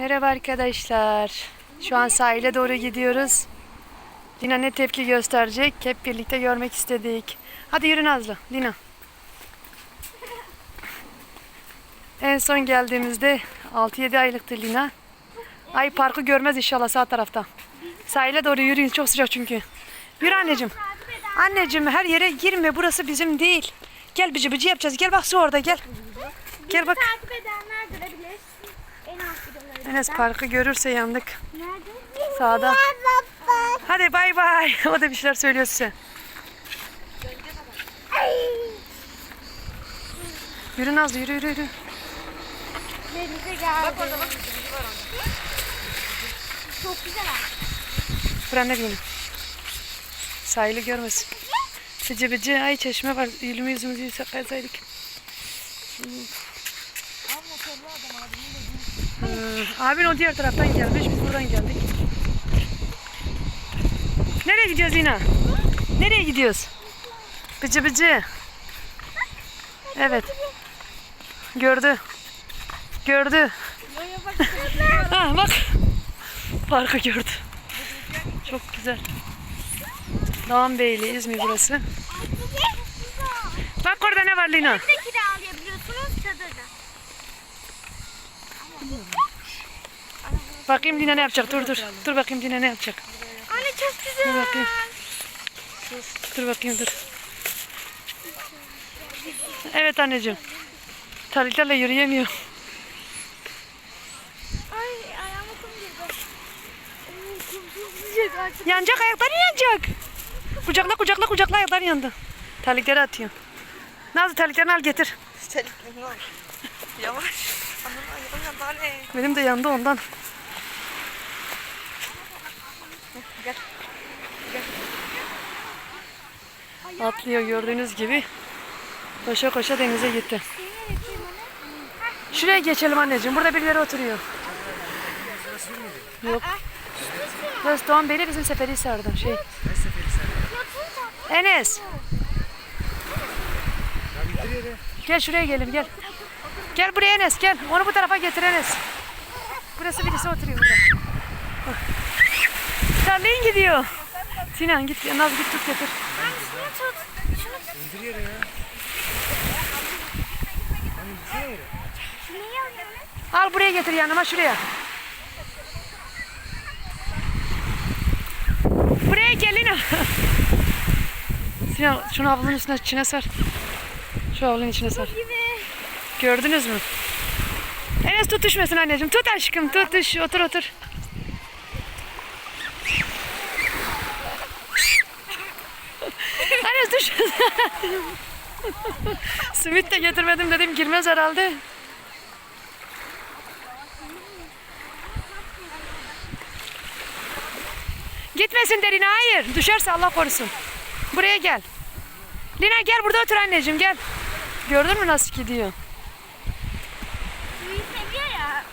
Merhaba arkadaşlar. Şu an sahile doğru gidiyoruz. Lina ne tepki gösterecek? Hep birlikte görmek istedik. Hadi yürü Nazlı. Lina. En son geldiğimizde 6-7 aylıktı Lina. Ay parkı görmez inşallah sağ tarafta. Sahile doğru yürüyün. Çok sıcak çünkü. Yürü anneciğim. Anneciğim her yere girme. Burası bizim değil. Gel bıcı bıcı yapacağız. Gel bak su orada gel. Gel bak. Takip edenler görebilir. Enes parkı görürse yandık. Nerede? Sağda. Hadi bay bay. O da bir şeyler söylüyor size. Yürü Nazlı yürü yürü yürü. Denize geldi. Bak orada bak. Çok güzel. Bırak ne bileyim. Sahili görmesin. Bıcı bıcı ay çeşme var. Yüzümü yüzümüzü yüzsek abin o diğer taraftan gelmiş. Biz buradan geldik. Nereye gidiyoruz yine? Nereye gidiyoruz? Bıcı bıcı. Evet. Gördü. Gördü. ha bak. Parkı gördü. Çok güzel. Doğan Beyli, İzmir burası. Bak orada ne var Lina? Bir de kiralayabiliyorsunuz çadırda. Bakayım Lina ne yapacak? Dur dur. Dur bakayım Lina ne yapacak? Anne çok Dur güzel. bakayım. Dur bakayım dur. Evet anneciğim. Terliklerle yürüyemiyor. Ay ayağıma kum girdi. Oo, kum çok sıcak artık. Yanacak ayakları yanacak. Kucakla kucakla kucakla ayaklar yandı. Terlikleri atıyor. Nazlı terliklerini al getir. Terliklerini al. Yavaş. Anam ayağım yandı anne. Benim de yandı ondan. Atlıyor gördüğünüz gibi. Koşa koşa denize gitti. Şuraya geçelim anneciğim. Burada birileri oturuyor. Yok. Burası Doğan Bey'le bizim Seferihisar'da. Şey. Enes. Gel şuraya gelin gel. Gel buraya Enes gel. Onu bu tarafa getir Enes. Burası birisi oturuyor burada. Bak. Terliğin gidiyor. Sinan git. Naz git tut getir. Şunu tut. Şunu tut. Şunu niye alıyorsun? Al buraya getir yanıma şuraya. Buraya gelin. Sinan şunu havlunun üstüne içine sar. Şu havlunun içine. Gibi. Gördünüz mü? Enes tut düşmesin anneciğim. Tut aşkım tut düş. Otur otur. Düş. Simit de getirmedim dedim girmez herhalde. Gitmesin derine hayır. Düşerse Allah korusun. Buraya gel. Lina gel burada otur anneciğim gel. Gördün mü nasıl gidiyor? Suyu seviyor ya.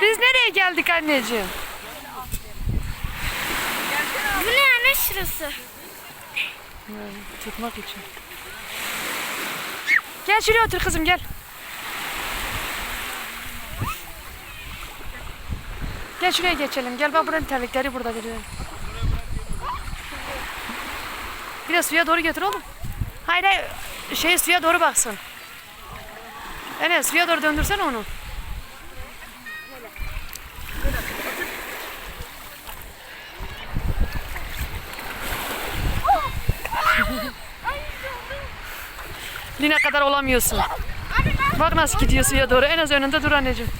Biz nereye geldik anneciğim? Şurası? Tutmak için. Gel şuraya otur kızım gel. Gel şuraya geçelim. Gel bak buranın terlikleri burada duruyor. Bir de suya doğru götür oğlum. Hayır hayır. Şey suya doğru baksın. Enes suya doğru döndürsene onu. Lina kadar olamıyorsun. Bak nasıl gidiyor suya doğru. En az önünde dur anneciğim.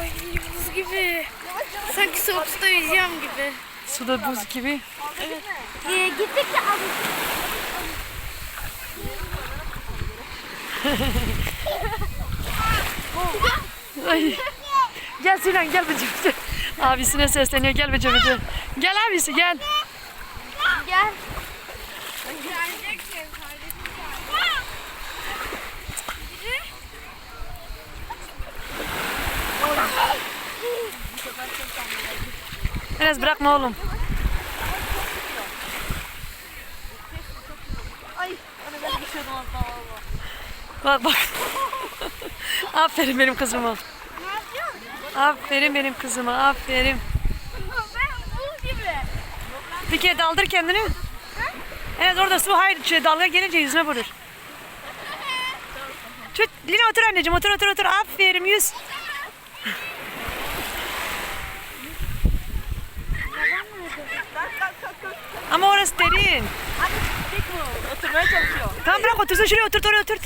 Ay buz gibi. Sanki soğuk suda yüzüyorum gibi. Suda buz gibi. Ee, gittikçe az. Ay. Gel Sinan gel bıcı bıcı. Abisine sesleniyor gel bıcı bıcı. Gel abisi gel. Gel. Enes bırakma oğlum. Ay. Anne ben düşüyordum az. Bak bak. Aferin benim kızıma. Aferin benim kızıma. Aferin. Bir kere daldır kendini. Evet orada su hayır şey, dalga gelince yüzüne vurur. Tut, Lina otur anneciğim otur otur otur. Aferin yüz. Ama orası derin. Oturmaya çalışıyor. Tamam bırak otursun şuraya oturt oraya oturt.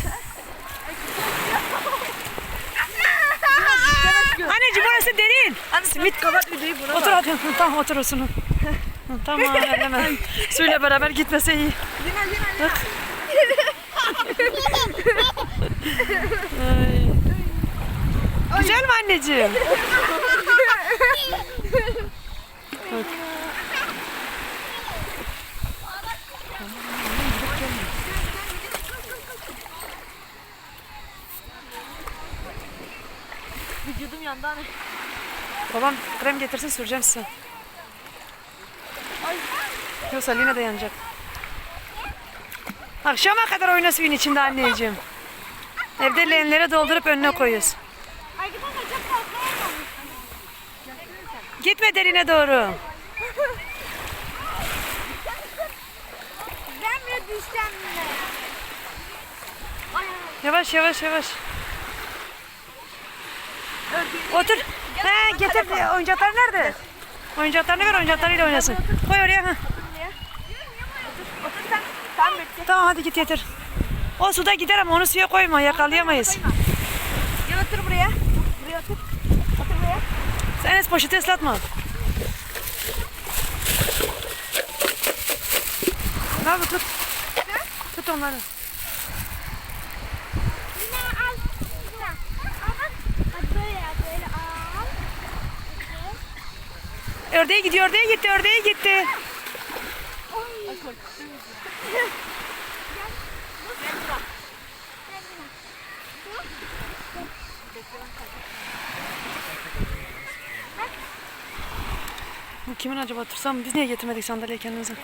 Anneciğim orası derin. Simit kapat videoyu buna Otur hadi. Tamam otur olsun. Tamam hemen. Suyla beraber gitmese iyi. Lina Lina. Ay. Güzel mi anneciğim? Vücudum yandı anne. Babam krem getirsin süreceğim size. Yoksa Lina da yanacak. Akşama kadar oyna suyun içinde anneciğim. Evde leğenlere doldurup önüne koyuyoruz. Gitme derine doğru. Ben bile düşeceğim yine. Yavaş yavaş yavaş. Otur. He getir. Oyuncaklar nerede? Oyuncaklarını ver oyuncaklarıyla oynasın. Koy oraya. Ha. Tamam hadi git getir. O suda gider ama onu suya koyma yakalayamayız. Gel otur buraya. Buraya otur. Otur buraya. Sen es poşeti ıslatma. Abi tut. Tut onları. Yine al. Yine. Al bak. Hadi böyle yap. Böyle al. Ördeğe gidiyor, ördeğe gitti, ördeğe gitti. Bu kimin acaba tutsam? Biz niye getirmedik sandalyeyi kendimize?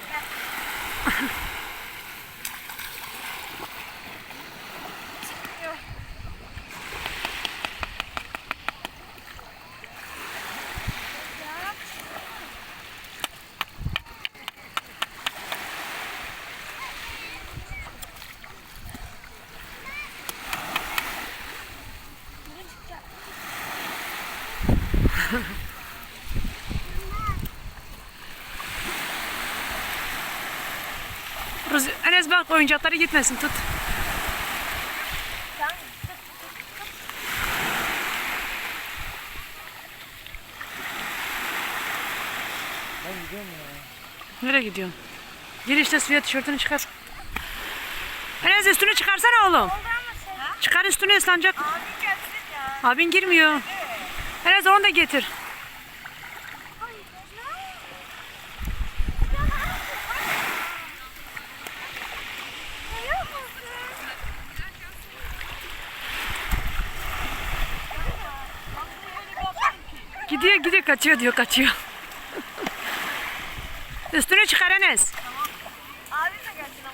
Enes bak oyuncakları gitmesin tut. Nereye gidiyorsun? Gir işte suya tişörtünü çıkar. Enes üstünü çıkarsana oğlum. Çıkar üstünü ıslanacak. Ya. Abin girmiyor. Enes onu da getir. Gidiyor gidiyor kaçıyor diyor kaçıyor. Üstünü çıkar Enes.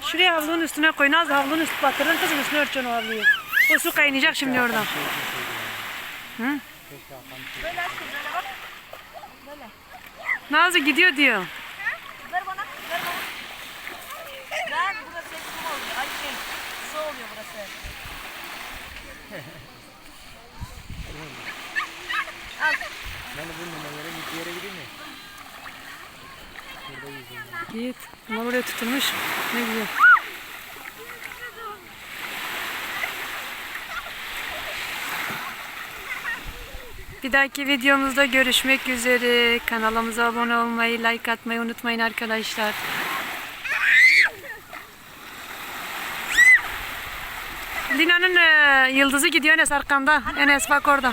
Şuraya havlunun üstüne koy. Naz havlunun üstüne batırın kızım üstüne örteceksin o havluyu. O su kaynayacak şimdi oradan. Böyle aşkım böyle bak. Nazlı gidiyor diyor. Ver bana. Ver bana. Ver burası su oluyor. Ay şey. Su oluyor burası. Ben de bunun numaraları bir yere gideyim mi? Burada yüzeyim. Git. Ama buraya tutulmuş. Ne güzel. Bir dahaki videomuzda görüşmek üzere. Kanalımıza abone olmayı, like atmayı unutmayın arkadaşlar. Lina'nın e, yıldızı gidiyor Enes arkanda. Enes bak orada.